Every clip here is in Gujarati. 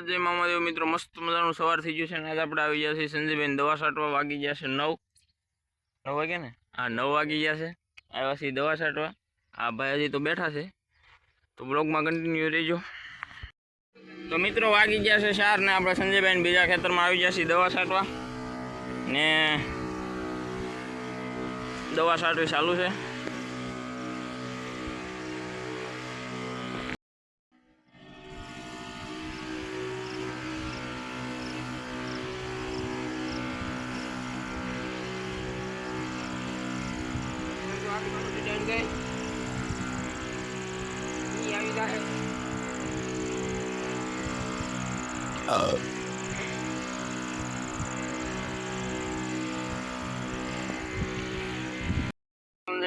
જય મામાદેવ મિત્રો, મસ્ત મજાનું સવાર થઈ ગયું છે અને આજે આપણે આવી ગયા છીએ સંજયભાઈ દવા છાંટવા. વાગી ગયા છે નવ. નવ વાગ્યા ને? હા, નવ વાગી ગયા છે. આવ્યા છીએ દવા છાંટવા. આ ભાઈ હજી તો બેઠા છે. તો બ્લોગમાં કન્ટિન્યુ રહેજો. તો મિત્રો, વાગી ગયા છે સાર ને આપણે સંજયભાઈ બીજા ખેતરમાં આવી ગયા છીએ દવા છાંટવા. ને દવા છાંટવી ચાલુ છે.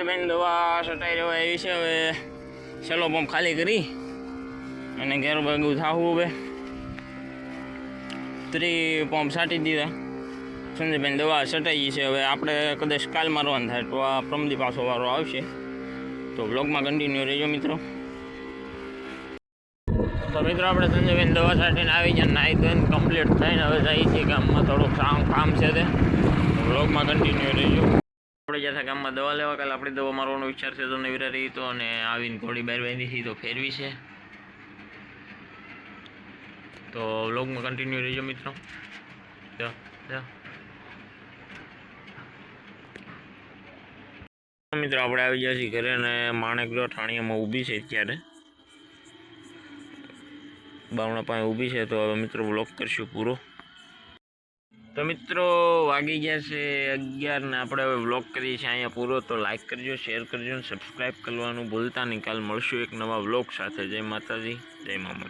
બેન દવા સટાઈ રહેવા એવી છે, હવે સેલો પંપ ખાલી કરી અને ઘેર ભેગું થાવું હવે. ત્રી પંપ સાટી દીધા. સંજયભાઈ દવા છટાઈ ગઈ છે. હવે આપણે કદાચ કાલ મારવાનું થાય તો આ પ્રમદી પાછો વારો આવશે. તો બ્લોગમાં કન્ટિન્યુ રહેજો મિત્રો. તો મિત્રો, આપણે સંજયભાઈ દવા છાંટીને આવી ગયા. નાહી ધોઈને કમ્પ્લીટ થઈને હવે જઈએ છીએ ગામમાં. થોડુંક કામ છે તે. બ્લોગમાં કન્ટિન્યુ રહેજો. આપણે જ્યાં ગામમાં દવા લેવા, કાલે આપણે દવા મારવાનો વિચાર છે. તો નવીરા રહી તો અને આવીને થોડી બહાર બાંધી હતી તો ફેરવી છે. તો બ્લોગમાં કન્ટિન્યુ રહેજો મિત્રો. જો જો. મિત્રો, આપણે આવી ગયા છીએ ઘરે અને માણેકડો ઠાણીયામાં ઊભી છે અત્યારે. બાવણા પાસે ઊભી છે, તો હવે મિત્રો બ્લોક કરશું પૂરો. તો મિત્રો, વાગી ગયા છે અગિયાર ને આપણે હવે બ્લોક કરીએ છીએ અહીંયા પૂરો, તો લાઈક કરજો શેર કરજો અને સબસ્ક્રાઈબ કરવાનું ભૂલતા નહીં. કાલ મળશું એક નવા વ્લોગ સાથે. જય માતાજી, જય મામા.